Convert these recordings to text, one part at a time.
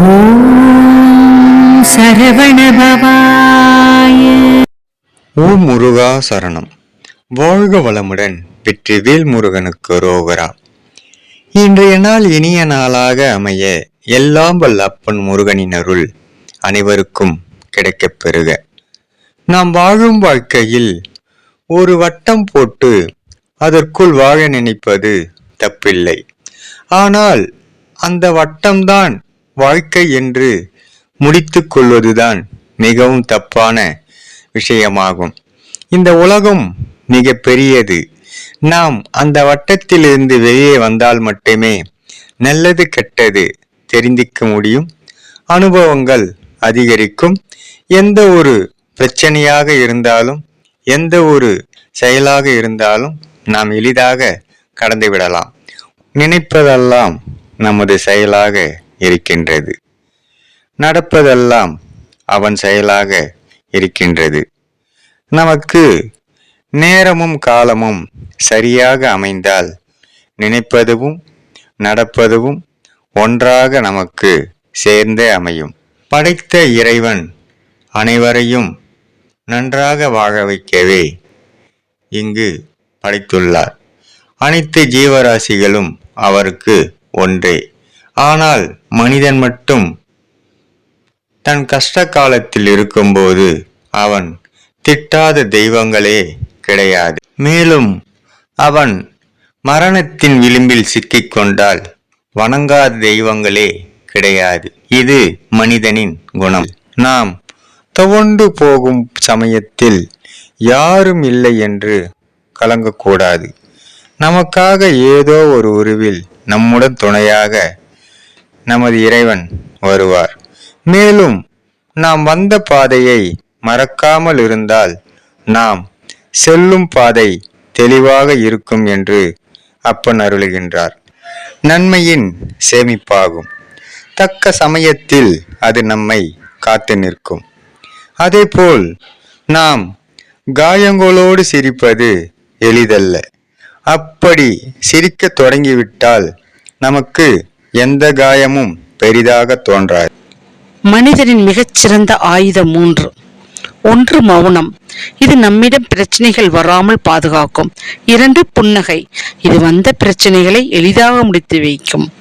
ஓ ஓம் முருகா சரணம். வாழ்க வளமுடன் வெற்றிவேல் முருகனுக்கு ரோகரா. இன்றைய நாள் இனிய நாளாக அமைய எல்லாம் வல்ல அப்பன் முருகனின் அருள் அனைவருக்கும் கிடைக்கப் பெறுக. நாம் வாழும் வாழ்க்கையில் ஒரு வட்டம் போட்டு அதற்குள் வாழ நினைப்பது தப்பில்லை. ஆனால் அந்த வட்டம்தான் வாழ்க்கை என்று முடித்து கொள்வதுதான் மிகவும் தப்பான விஷயமாகும். இந்த உலகம் மிக பெரியது. நாம் அந்த வட்டத்திலிருந்து வெளியே வந்தால் மட்டுமே நல்லது கெட்டது தெரிந்திக்க முடியும். அனுபவங்கள் அதிகரிக்கும். எந்த ஒரு பிரச்சனையாக இருந்தாலும் எந்த ஒரு செயலாக இருந்தாலும் நாம் எளிதாக கடந்துவிடலாம் நினைப்பதெல்லாம் நமது செயலாக இருக்கின்றது. நடப்பதெல்லாம் அவன் செயலாக இருக்கின்றது. நமக்கு நேரமும் காலமும் சரியாக அமைந்தால் நினைப்பதுவும் நடப்பதுவும் ஒன்றாக நமக்கு சேர்ந்தே அமையும். படைத்த இறைவன் அனைவரையும் நன்றாக வாழ வைக்கவே இங்கு படைத்துள்ளார். அனைத்து ஜீவராசிகளும் அவருக்கு ஒன்றே. ஆனால் மனிதன் மட்டும் தன் கஷ்ட காலத்தில் இருக்கும்போது அவன் திட்டாத தெய்வங்களே கிடையாது. மேலும் அவன் மரணத்தின் விளிம்பில் சிக்கிக்கொண்டால் வணங்காத தெய்வங்களே கிடையாது. இது மனிதனின் குணம். நாம் துவண்டு போகும் சமயத்தில் யாரும் இல்லை என்று கலங்கக்கூடாது. நமக்காக ஏதோ ஒரு உருவில் நம்முடன் துணையாக நமது இறைவன் வருவார். மேலும் நாம் வந்த பாதையை மறக்காமல் இருந்தால் நாம் செல்லும் பாதை தெளிவாக இருக்கும் என்று அப்பன் அருளுகின்றார். நன்மையின் சேமிப்பாகும். தக்க சமயத்தில் அது நம்மை காத்து நிற்கும். அதேபோல் நாம் காயங்களோடு சிரிப்பது எளிதல்ல. அப்படி சிரிக்க தொடங்கிவிட்டால் நமக்கு எந்த காயமும் பெரிதாக தோன்றாது. மனிதனின் மிகச்சிறந்த ஆயுதம் மூன்று. ஒன்று மௌனம். இது நம்மிடம் பிரச்சனைகள் வராமல் பாதுகாக்கும். இரண்டு புன்னகை. இது வந்த பிரச்சனைகளை எளிதாக முடித்து வைக்கும்.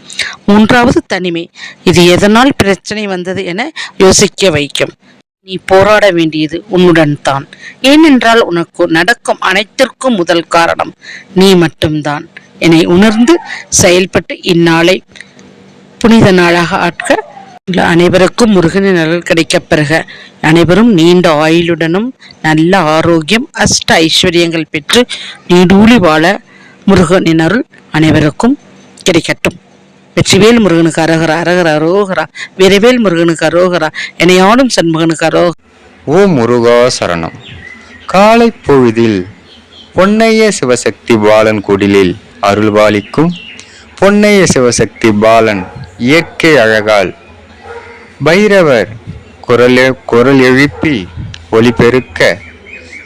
மூன்றாவது தனிமை. இது எதனால் பிரச்சனை வந்தது என யோசிக்க வைக்கும். நீ போராட வேண்டியது உன்னுடன் தான். ஏனென்றால் உனக்கு நடக்கும் அனைத்திற்கும் முதல் காரணம் நீ மட்டும்தான். என்னை உணர்ந்து செயல்பட்டு இந்நாளை புனித நாளாக ஆட்க அனைவருக்கும் முருகனின் அருள் கிடைக்கப் பெறுக. அனைவரும் நீண்ட ஆயுளுடனும் நல்ல ஆரோக்கியம் அஷ்ட ஐஸ்வர்யங்கள் பெற்று நீடூழி வாழ முருகனின் அருள் அனைவருக்கும் கிடைக்கட்டும். வெற்றிவேல் முருகனுக்கு அரகரா அரகர அரோகரா விரைவேல் முருகனுக்கு அரோகரா என்னையாடும் சண்முகனுக்கு அரோக ஓ முருகா சரணம். காலை பொழுதில் பொன்னைய சிவசக்தி பாலன் குடிலில் அருள்வாளிக்கும் பொன்னைய சிவசக்தி பாலன் இயற்கை அழகால். பைரவர் குரல் குரல் எழுப்பி ஒளிபெருக்க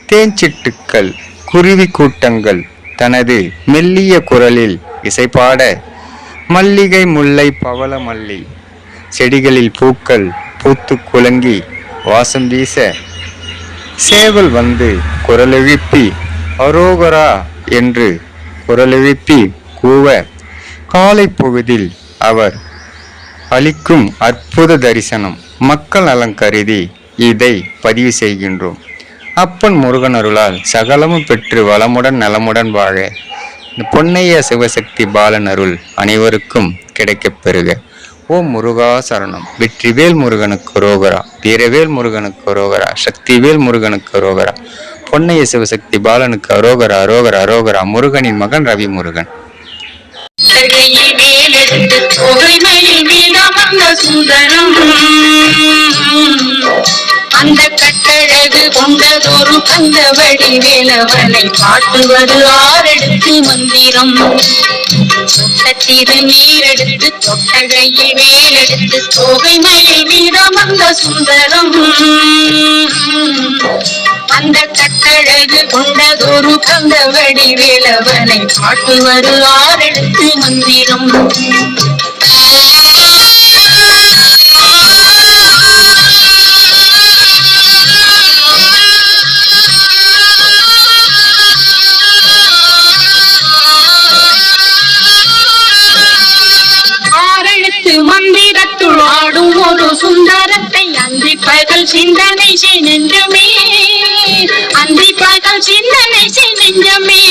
தேஞ்சிட்டுக்கள் குருவி கூட்டங்கள் தனது மெல்லிய குரலில் இசைப்பாட மல்லிகை முல்லை பவள மல்லி செடிகளில் பூக்கள் பூத்து குலங்கி வாசம் வீச சேவல் வந்து குரலெழுப்பி அரோகரா என்று குரலெழுப்பி கூவ காலை பொழுதில் அவர் அளிக்கும் அற்புத தரிசனம். மக்கள் நலம் கருதி இதை பதிவு செய்கின்றோம். அப்பன் முருகன் அருளால் சகலமும் பெற்று வளமுடன் நலமுடன் வாழ பொன்னைய சிவசக்தி பாலன் அருள் அனைவருக்கும் கிடைக்கப் பெறுக. ஓம் முருகா சரணம். வெற்றிவேல் முருகனுக்கு ரோகரா. வீரவேல் முருகனுக்கு ரோகரா. சக்திவேல் முருகனுக்கு ரோகரா. பொன்னைய சிவசக்தி பாலனுக்கு அரோகரா அரோகரா அரோகரா முருகனின் மகன் ரவி முருகன் சுந்தரம். அந்த கட்டழகு கொண்டதொரு கந்த வடிவேலவனை காட்டுவது ஆறெடுத்து மந்திரம். சொட்டத்திரு நீரெடுத்து தொட்டகையில் வேலெடுத்து தொகை மயில் அந்த சுந்தரம். அந்த கட்டழகு கொண்டதொரு கந்த வடிவேலவனை காட்டுவது ஆறெடுத்து மந்திரம். அந்தி பகல் சிந்தனை செய் நெஞ்சமே அந்தி பகல் சிந்தனை செய் நெஞ்சமே